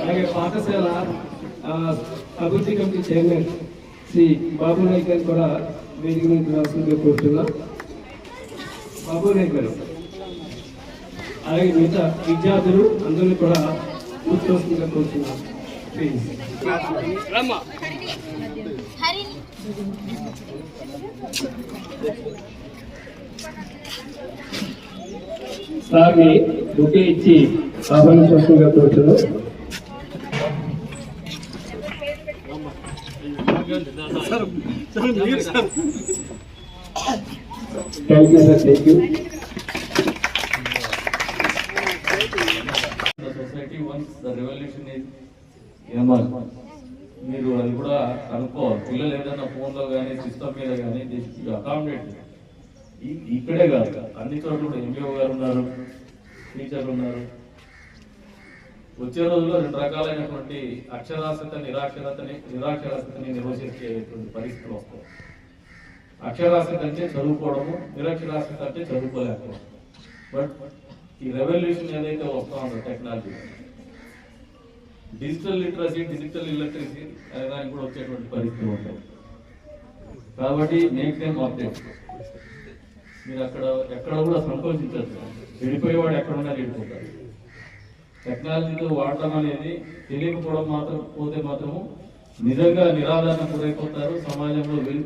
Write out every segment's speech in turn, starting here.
అలాగే పాఠశాల అభివృద్ధి కమిటీ చైర్మన్ శ్రీ బాబు నాయక్ గారు కూడా వేదిక నుంచి రాసిందిగా కోరుతున్నాం. బాబు నాయక్ గారు అలాగే మిగతా విద్యార్థులు అందరూ కూడా కూర్చోవలసిందిగా కోరుతున్నాం. ప్లీజ్ హరిణి. సార్ని బుకే ఇచ్చి ఆహ్వానించవలసిందిగా కోరుతున్నాం thank you sir thank you the society once the revolution is మీరు అది కూడా కనుక్కోవాలి పిల్లలు ఏదైనా ఫోన్లో కానీ సిస్టమ్ మీద కానీ అకామిడేట్ ఇక్కడే కాదు అన్ని చోట్ల కూడా ఎంపీఓ గారు ఉన్నారు టీచర్లు ఉన్నారు. వచ్చే రోజుల్లో రెండు రకాలైనటువంటి అక్షరాస్యత నిరాక్షరతని నిరాక్షరాస్యతని నిర్వహించేటువంటి పరిస్థితులు వస్తాయి. అక్షరాస్యత అంటే చదువుకోవడము నిరక్షరాస్యత అంటే చదువుకోలేకపోవడం. బట్ ఈ రెవల్యూషన్ ఏదైతే వస్తా ఉందో టెక్నాలజీ డిజిటల్ లిటరసీ డిజిటల్ ఇలక్ట్రసీ అనే దానికి కూడా వచ్చేటువంటి పరిస్థితులు ఉంటాయి. కాబట్టి మేక్ దేమ్ అప్డేట్ మీరు అక్కడ ఎక్కడ కూడా సంకోచించచ్చు విడిపోయేవాడు ఎక్కడున్నా విడిపోతాడు. టెక్నాలజీతో వాడటం అనేది తెలియకపోవడం మాత్రం పోతే మాత్రము నిజంగా నిరాదరణ గురైపోతారు సమాజంలో వెలు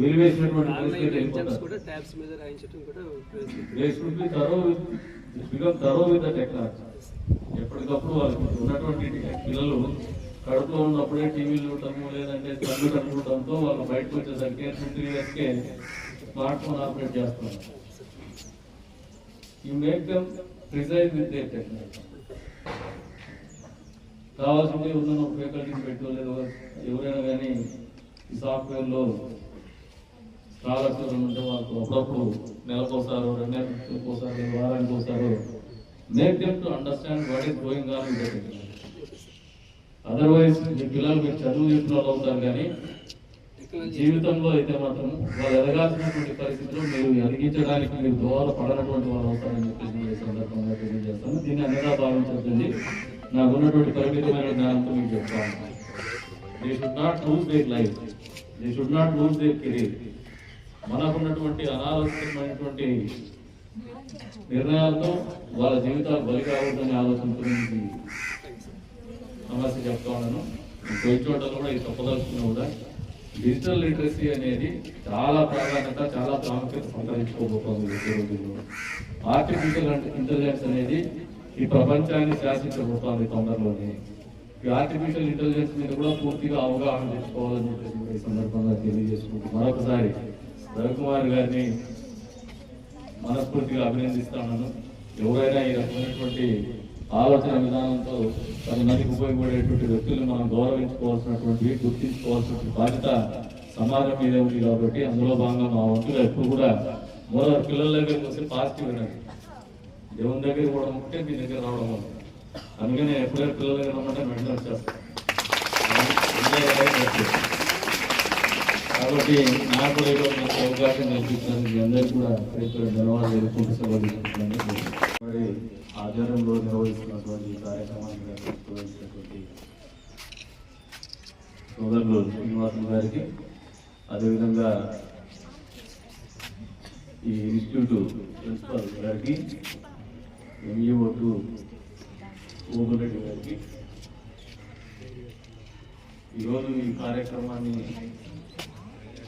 వెలివేసినటువంటి పరిస్థితి వెళ్ళిపోతారు. technology. ఎప్పటికప్పుడు వాళ్ళకి ఉన్నటువంటి పిల్లలు కడుపులో ఉన్నప్పుడే టీవీలు చూడటము లేదంటే కంప్యూటర్ చూడటంతో వాళ్ళు బయటకు వచ్చేసరికి టూ త్రీ ఇయర్స్కే స్మార్ట్ ఫోన్ ఆపరేట్ చేస్తున్నారు. You make them precise with the technology కావాల్సింది ఉన్న ఫ్యాకల్టీని పెట్టుకోలేదు ఎవరైనా కానీ ఈ సాఫ్ట్వేర్లో స్కాలర్షిప్ ఉంటే వాళ్ళకు అప్పుడప్పుడు నెలకోసారు రెండు నెలలకోసారు వారానికి ఒకసారి make them to understand what is going on with otherwise మీ పిల్లలు మీరు చదువు చెప్పిన వాళ్ళు అవుతారు కానీ జీవితంలో అయితే మాత్రం వాళ్ళు ఎదగాల్సినటువంటి పరిస్థితుల్లో మీరు ఎదిగించడానికి మీరు దోహదపడనటువంటి వాళ్ళు అవుతారని చెప్పేసి నేను సందర్భంగా తెలియజేస్తాను. దీన్ని అనేదా భావించద్దండి. నాకు ఉన్నటువంటి పరిమితమైన జ్ఞానంతో మీకు చెప్తాను. They should not lose their life they should not lose their career మనకున్నటువంటి అనాలోచితమైనటువంటి నిర్ణయాలతో వాళ్ళ జీవితాలు బలి కావద్దని ఆలోచనతో గురించి సమస్య చెప్తా ఉన్నాను. పోయి చోటలో కూడా ఇది తప్పదలుచుకున్నా కూడా డిజిటల్ లిటరసీ అనేది చాలా ప్రాధాన్యత చాలా ప్రాముఖ్యత సంతరించుకోబోతోంది రోజుల్లో. ఆర్టిఫిషియల్ ఇంటెలిజెన్స్ అనేది ఈ ప్రపంచాన్ని శాసించబోతోంది తొందరలోనే. ఈ ఆర్టిఫిషియల్ ఇంటెలిజెన్స్ మీద కూడా పూర్తిగా అవగాహన తెచ్చుకోవాలని చెప్పేసి ఈ సందర్భంగా తెలియజేసుకుంటూ మరొకసారి రవికుమార్ గారిని మనస్ఫూర్తిగా అభినందిస్తాను ఎవరైనా ఈ రకమైనటువంటి ఆలోచన విధానంతో పది మందికి ఉపయోగపడేటువంటి వ్యక్తులు మనం గౌరవించుకోవాల్సినటువంటి గుర్తించుకోవాల్సినటువంటి బాధ్యత సమాజం మీద ఉంది కాబట్టి అందులో భాగంగా మా వంతులు ఎప్పుడు కూడా మూల పిల్లల దగ్గరికి వస్తే పాజిటివ్ వినండి. దేవుని దగ్గర కూడా ఉంటే మీ దగ్గర రావడం వల్ల. అందుకని ఎప్పుడైనా పిల్లల దగ్గర రమ్మంటే వెంటనే వచ్చేస్తాను కాబట్టి నాకు నాకు అవకాశం కల్పించినందుకు మీ అందరికీ కూడా రైతుల ధన్యవాదాలు ఎదుర్కొంటూ సెలవు తీసుకుంటున్నాను. మరి ఆధ్వర్యంలో నిర్వహిస్తున్నటువంటి కార్యక్రమాన్ని నిర్వహించినటువంటి సోదరులు శ్రీనివాసులు గారికి అదేవిధంగా ఈ ఇన్స్టిట్యూట్ ప్రిన్సిపల్ గారికి ఎంఈఓ టు ఓబులెడ్డి గారికి. ఈరోజు ఈ కార్యక్రమాన్ని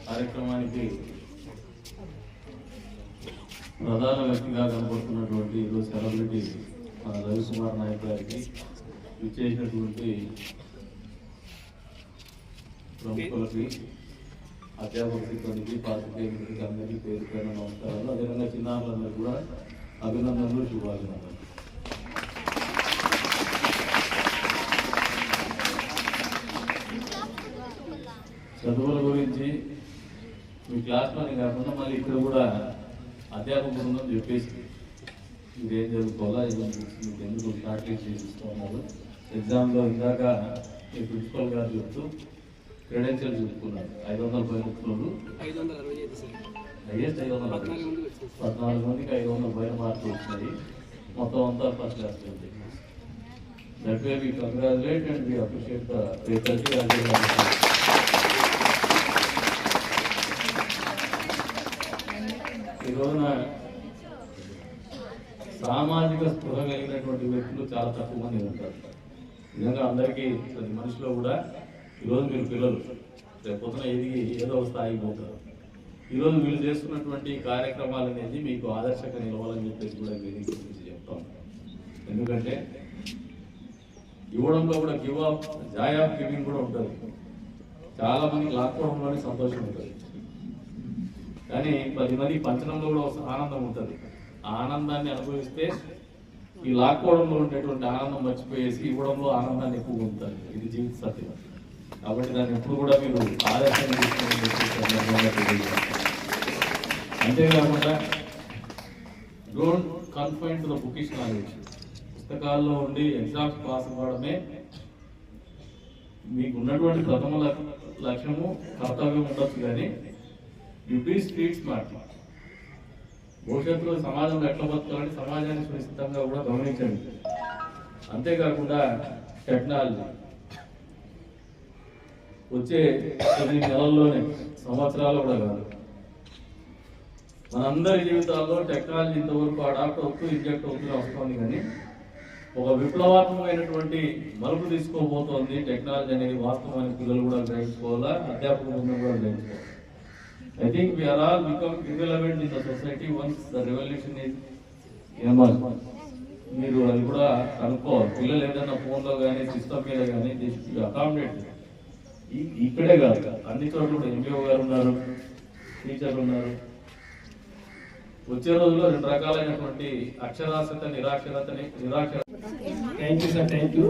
కార్యక్రమానికి ప్రధాన వ్యక్తిగా కనబడుతున్నటువంటి ఈరోజు సెలబ్రిటీ మన రవికుమార్ నాయక్ గారికి విచ్చేసినటువంటి ప్రముఖులకి అధ్యాపక సిబ్బందికి పాత్రికేయులకి అందరికీ పేరు పైన నమస్కారాలు. అదేవిధంగా చిన్నారులందరూ కూడా అభినందనలు శుభాభినందనలు. చదువుల గురించి మీ క్లాస్లోనే కాకుండా మళ్ళీ ఇక్కడ కూడా అధ్యాపక బృందం చెప్పేసి ఇదేం ఏం చదువుకోవాలా ఎందుకు ప్రాక్టీస్ చేసిస్తున్నారు ఎగ్జామ్లో ఇందాక మీ ప్రిన్సిపల్ గారు చెప్తూ క్రెడెన్షియల్ చెప్పుకున్నారు. ఐదు వందల పైన ముఖ్యులు ఐదు హైయెస్ట్ ఐదు వందల పద్నాలుగు మందికి ఐదు వందల పైన మార్కులు వచ్చినాయి మొత్తం అంతా first class that way we congratulate and we appreciate the faculty ఈ రోజున సామాజిక స్పృహ కలిగినటువంటి వ్యక్తులు చాలా తక్కువ మంది ఉంటారు. నిజంగా అందరికీ ప్రతి మనిషిలో కూడా ఈరోజు మీరు పిల్లలు రేపొద్దున ఎదిగి ఏదో ఒక స్థాయికి పోతారు. ఈరోజు వీళ్ళు చేస్తున్నటువంటి కార్యక్రమాలు అనేది మీకు ఆదర్శంగా నిలవాలని చెప్పేసి కూడా వేదిక గురించి చెప్తాం ఎందుకంటే ఇవ్వడంలో కూడా give up joy of giving కూడా ఉంటుంది. చాలా మంది లాక్కోవడంలోనే సంతోషం ఉంటుంది. కానీ పది మంది పంచడంలో కూడా ఒక ఆనందం ఉంటుంది. ఆనందాన్ని అనుభవిస్తే ఈ లాక్కోవడంలో ఉండేటువంటి ఆనందం మర్చిపోయేసి ఇవ్వడంలో ఆనందాన్ని ఎక్కువ ఉంటుంది ఇది జీవిత సత్యం. కాబట్టి దాన్ని ఎప్పుడు కూడా మీరు ఆదర్శం అంతేకాకుండా don't confine to the bookish knowledge పుస్తకాల్లో ఉండి ఎగ్జామ్స్ పాస్ అవ్వడమే మీకు ఉన్నటువంటి ప్రథమ లక్ష్యము కర్తవ్యం ఉండొచ్చు కానీ యు బీ స్ట్రీట్ స్మార్ట్ భవిష్యత్తులో సమాజంలో ఎట్లా బతుకాలని సమాజాన్ని సునిశ్చితంగా కూడా గమనించండి. అంతేకాకుండా టెక్నాలజీ. వచ్చే కొన్ని నెలల్లోనే సంవత్సరాలు కూడా కాదు. మనందరి జీవితాల్లో టెక్నాలజీ ఇంతవరకు అడాప్ట్ అవుతూ ఇంజెక్ట్ అవుతూ వస్తుంది కానీ ఒక విప్లవాత్మకమైనటువంటి మలుపు తీసుకోబోతోంది టెక్నాలజీ అనేది వాస్తవానికి పిల్లలు కూడా గ్రహించుకోవాలా అధ్యాపక బృందం కూడా గ్రహించుకోవాలి. I think we are all become irrelevant in the society once the revolution is ఎమర్ మీరు అది కూడా కనుక్కోవాలి పిల్లలు ఏదైనా ఫోన్లో కానీ సిస్టమ్ మీద కానీ అకామిడేట్ ఇక్కడే కాదు. అన్ని చోట్ల కూడా ఎంపీఓ గారు ఉన్నారు టీచర్లు ఉన్నారు. వచ్చే రోజుల్లో రెండు రకాలైనటువంటి అక్షరాస్యత నిరాక్షరతని నిరాక్షర thank you sir thank you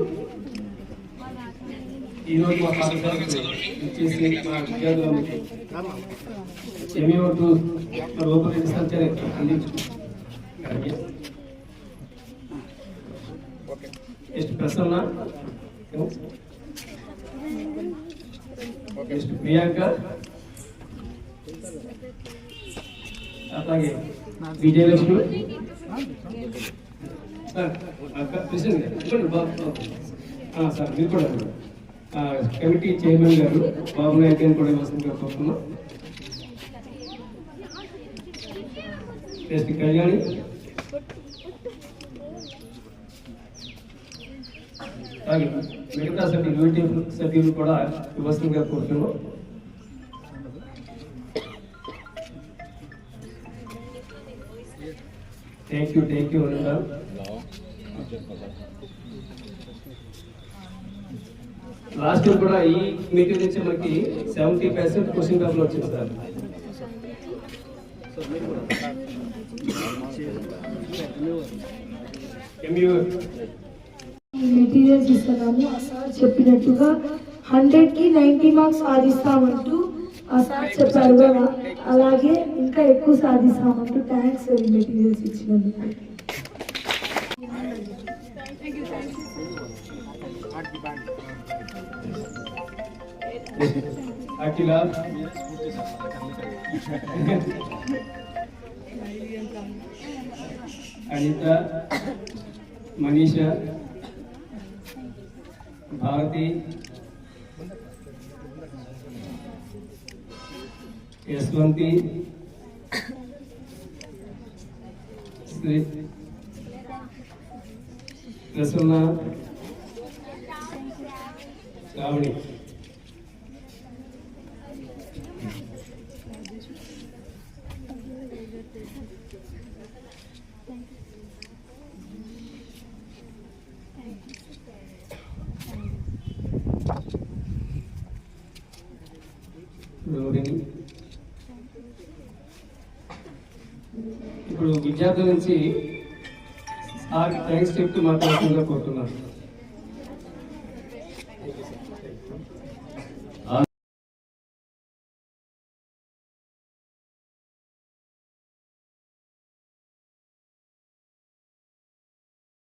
ఈరోజు మా పాఠశాలకు ఇచ్చేసి మా విద్యార్థులకు ఎంఈఓ రూపరేఖ సంచరి అందించు. Prasanna. Priyanka. Vijayalakshmi. Sir president sir మీరు కూడా కమిటీ చైర్మన్ గారు బాబు నాయక్ గారిని కూడా ఇవ్వాల్సిందిగా కోరుతున్నాం నెక్స్ట్ కళ్యాణి. అలాగే మిగతా సభ్యులు యూనిటీ సభ్యులు కూడా ఇవ్వాల్సిందిగా కోరుతున్నాం. Thank you thank you Ananta last year కూడా ఈ మీటింగ్ నుంచి మనకి సెవెంటీ పర్సెంట్ క్వశ్చన్ పేపర్లు వచ్చింది సార్. మెటీరియల్స్ ఇస్తున్నాము. ఆ సార్ చెప్పినట్టుగా హండ్రెడ్కి నైన్టీ మార్క్స్ సాధిస్తామంటూ ఆ సార్ చెప్పారు కదా. అలాగే ఇంకా ఎక్కువ సాధిస్తామంటూ థ్యాంక్స్ మెటీరియల్స్ ఇచ్చినందుకు. तिला. अनिता मनीषा भारती यशवंती श्री प्रसन्न श्रावणी ఇప్పుడు విద్యార్థుల నుంచి సార్ థ్యాంక్స్ చెప్తూ మాట్లాడుతుందా కోరుతున్నాను